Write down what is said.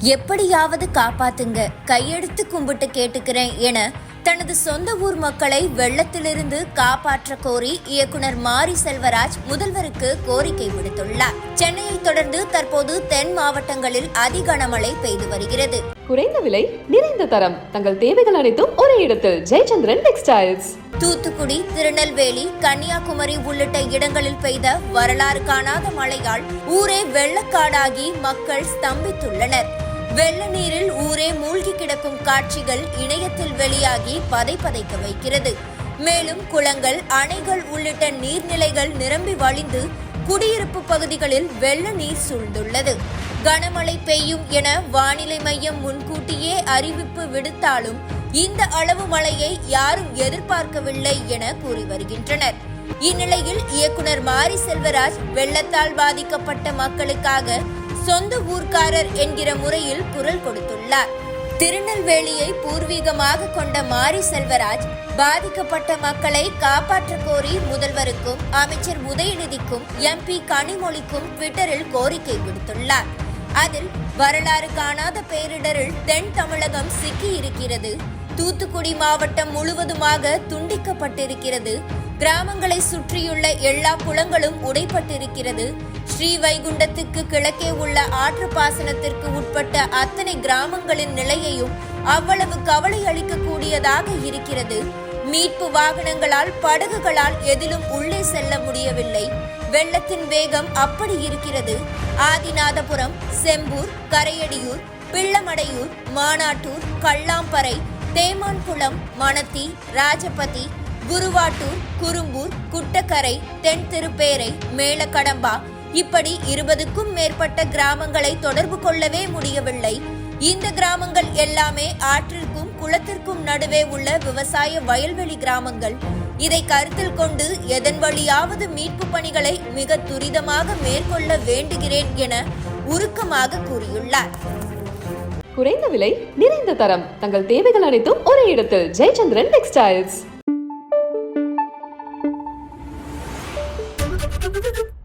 எப்படியாவது காப்பாத்துங்க கையெடுத்து கும்பிட்டு கேட்டுக்கிறேன் என தனது சொந்த ஊர் மக்களை வெள்ளத்திலிருந்து காப்பாற்ற கோரி இயக்குனர் மாரி செல்வராஜ் முதல்வருக்கு கோரிக்கை விடுத்துள்ளார். சென்னையை தொடர்ந்து தற்போது தென் மாவட்டங்களில் அதிகனமழை பெய்து வருகிறது. குறைந்த விலை நிறைந்த தரம் தங்கள் தேவைகள் அனைத்தும் ஒரே இடத்தில். ஜெயச்சந்திரன் டெக்ஸ்டைல்ஸ். தூத்துக்குடி திருநெல்வேலி கன்னியாகுமரி உள்ளிட்ட இடங்களில் பெய்த வரலாறு காணாத மழையால் ஊரே வெள்ளக்காடாகி மக்கள் ஸ்தம்பித்துள்ளனர். வெள்ள நீரில் ஊரே மூழ்கி கிடக்கும் காட்சிகள் இணையத்தில் வெளியாகி பதை பதைக்க வைக்கிறது. மேலும் குளங்கள் அணைகள் உள்ளிட்ட நீர்நிலைகள் நிரம்பி வழிந்து குடியிருப்பு பகுதிகளில் வெள்ள நீர் சூழ்ந்துள்ளது. கனமழை பெய்யும் என வானிலை மையம் முன்கூட்டியே அறிவிப்பு விடுத்தாலும் இந்த அளவு மழையை யாரும் எதிர்பார்க்கவில்லை என கூறி வருகின்றனர். இந்நிலையில் இயக்குனர் மாரி செல்வராஜ் வெள்ளத்தால் பாதிக்கப்பட்ட மக்களுக்காக சொந்த ஊர்க்காரர் என்கிற முறையில் குரல் கொடுத்துள்ளார். திருநெல்வேலியை பூர்வீகமாக கொண்ட மாரி செல்வராஜ் பாதிக்கப்பட்ட மக்களை காப்பாற்ற கோரி முதல்வருக்கும் அமைச்சர் உதயநிதிக்கும் எம்பி கனிமொழிக்கும் ட்விட்டரில் கோரிக்கை விடுத்துள்ளார். அதில் வரலாறு காணாத பேரிடரில் தென் தமிழகம் சிக்கியிருக்கிறது தூத்துக்குடி மாவட்டம் முழுவதுமாக துண்டிக்கப்பட்டிருக்கிறது கிராமங்களை சுற்றியுள்ள எல்லா குளங்களும் உடைப்பட்டிருக்கிறது ஸ்ரீவைகுண்டத்துக்கு கிழக்கே உள்ள ஆற்று பாசனத்திற்கு உட்பட்ட அத்தனை கிராமங்களின் நிலையையும் அவ்வளவு கவலை அளிக்கக்கூடியதாக இருக்கிறது. மீட்பு வாகனங்களால் படகுகளால் எதிலும் உள்ளே செல்ல முடியவில்லை. வெள்ளத்தின் வேகம் அப்படி இருக்கிறது. ஆதிநாதபுரம் செம்பூர் கரையடியூர் பிள்ளமடையூர் மானாட்டூர் கள்ளாம்பறை தேமான்குளம் மணத்தி ராஜபதி குருவாட்டூர் குறும்பூர் குட்டக்கரை தென் திருப்பேரை மேலக்கடம்பா இப்படி இருபதுக்கும் மேற்பட்ட கிராமங்களை தொடர்பு கொள்ளவே முடியவில்லை. இந்த கிராமங்கள் எல்லாமே ஆற்றிற்கும் குளத்திற்கும் நடுவே உள்ள விவசாய வயல்வெளி கிராமங்கள். இதை கருத்தில் கொண்டு எதன் வழியாவது மீட்பு பணிகளை மிக துரிதமாக மேற்கொள்ள வேண்டுகிறேன் என உருக்கமாக கூறியுள்ளார். குறைந்த விலை நிறைந்த தரம். தங்கள் தேவைகள் அனைத்தும் ஒரே இடத்தில். ஜெயச்சந்திரன் டெக்ஸ்டைல்ஸ் どっ!